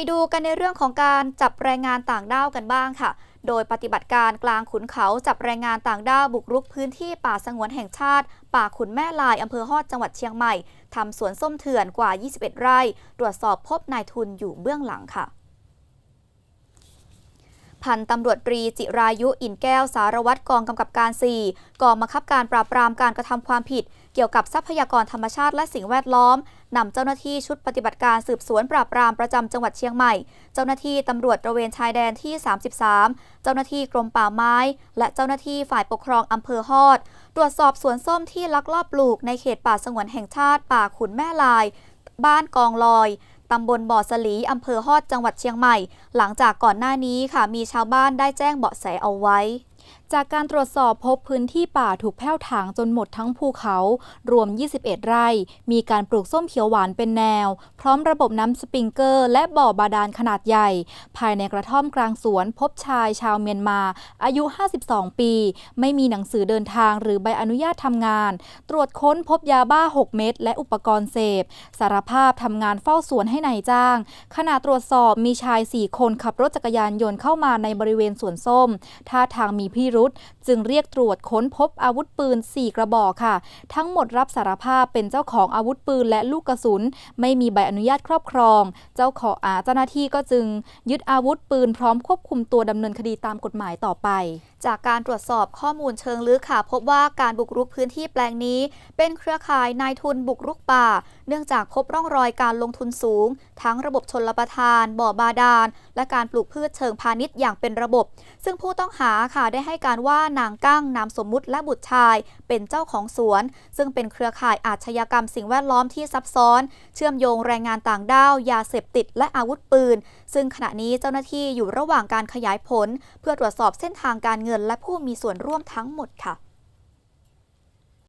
ไปดูกันในเรื่องของการจับแรงงานต่างด้าวกันบ้างค่ะ โดยปฏิบัติการกลางขุนเขาจับแรงงานต่างด้าวบุกรุกพื้นที่ป่าสงวนแห่งชาติ ป่าขุนแม่ลายอำเภอฮอดจังหวัดเชียงใหม่ทำสวนส้มเถื่อนกว่า 21 ไร่ ตรวจสอบพบนายทุนอยู่เบื้องหลังค่ะ พันตำรวจตรีจิรายุอินแก้วสารวัตรกองกำกับการ 4 กองบังคับการปราบปรามการกระทำความผิด เกี่ยวกับทรัพยากรธรรมชาติและสิ่งแวดล้อมนำเจ้าหน้าที่ชุดปฏิบัติการสืบสวนปราบปรามประจำจังหวัดเชียงใหม่ เจ้าหน้าที่ตำรวจตระเวนชายแดนที่ 33 เจ้าหน้าที่กรมป่าไม้ และเจ้าหน้าที่ฝ่ายปกครองอำเภอฮอด ตรวจสอบสวนส้มที่ลักลอบปลูกในเขตป่าสงวนแห่งชาติป่าขุนแม่ลาย บ้านกองลอย ตำบลบ่อสลีอำเภอฮอดจังหวัดเชียงใหม่ หลังจากก่อนหน้านี้ค่ะมีชาวบ้านได้แจ้งเบาะแสเอาไว้ จากการตรวจสอบพบพื้นที่ป่าถูกแผ้วถางจนหมดทั้งภูเขา รวม 21 ไร่ มีการปลูกส้มเขียวหวานเป็นแนว พร้อมระบบน้ำสปริงเกอร์ และบ่อบาดาลขนาดใหญ่ ภายในกระท่อมกลางสวนพบชายชาวเมียนมา อายุ 52 ปี ไม่มีหนังสือเดินทางหรือใบอนุญาตทำงาน ตรวจค้นพบยาบ้า 6 เม็ดและอุปกรณ์เสพ สารภาพทำงานเฝ้าสวนให้นายจ้าง ขณะตรวจสอบมีชาย 4 คนขับรถจักรยานยนต์เข้ามาในบริเวณสวนส้มท่าทางมีพิรุษจึงเรียกตรวจค้นพบอาวุธปืน 4 กระบอกค่ะ ทั้งหมดรับสารภาพเป็นเจ้าของอาวุธปืนและลูกกระสุน ไม่มีใบอนุญาตครอบครอง เจ้าของอาเจ้าหน้าที่ก็จึง ยึดอาวุธปืนพร้อมควบคุมตัวดำเนินคดีตามกฎหมายต่อไป จากการตรวจสอบข้อมูลเชิงลึกค่ะพบว่าการบุกรุกพื้นที่แปลงนี้ เป็นเครือข่ายนายทุนบุกรุกป่า เนื่องจากพบร่องรอยการลงทุนสูง ทั้งระบบชนลประทาน บ่อบาดาล และการปลูกพืชเชิงพาณิชย์อย่างเป็นระบบ ซึ่งผู้ต้องหาค่ะได้ให้การว่านางกั้งนามสมมุติและบุตรชาย เป็นเจ้าของสวน ซึ่งเป็นเครือข่ายอาชญากรรมสิ่งแวดล้อมที่ซับซ้อน เชื่อมโยงแรงงานต่างด้าว ยาเสพติด และอาวุธปืน ซึ่งขณะนี้เจ้าหน้าที่อยู่ระหว่างการขยายผล เพื่อตรวจสอบเส้นทางการเงินและผู้มีส่วนร่วมทั้งหมดค่ะ